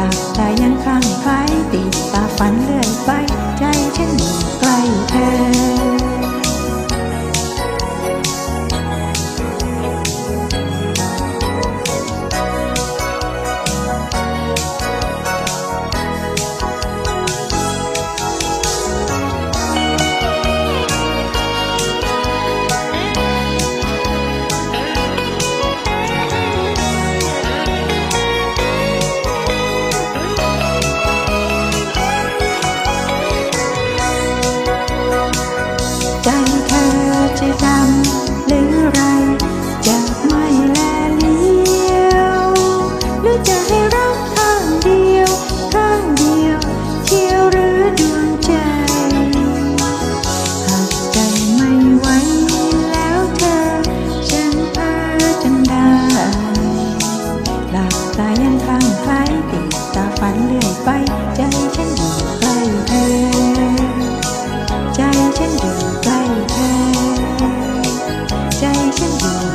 จากแต่ยังข้างคลติดตาฝันเรื่อยไป เรื่อยไป ใจฉันอยู่ใกล้เธอ ใจฉันอยู่ใกล้เธอ ใจฉันอยู่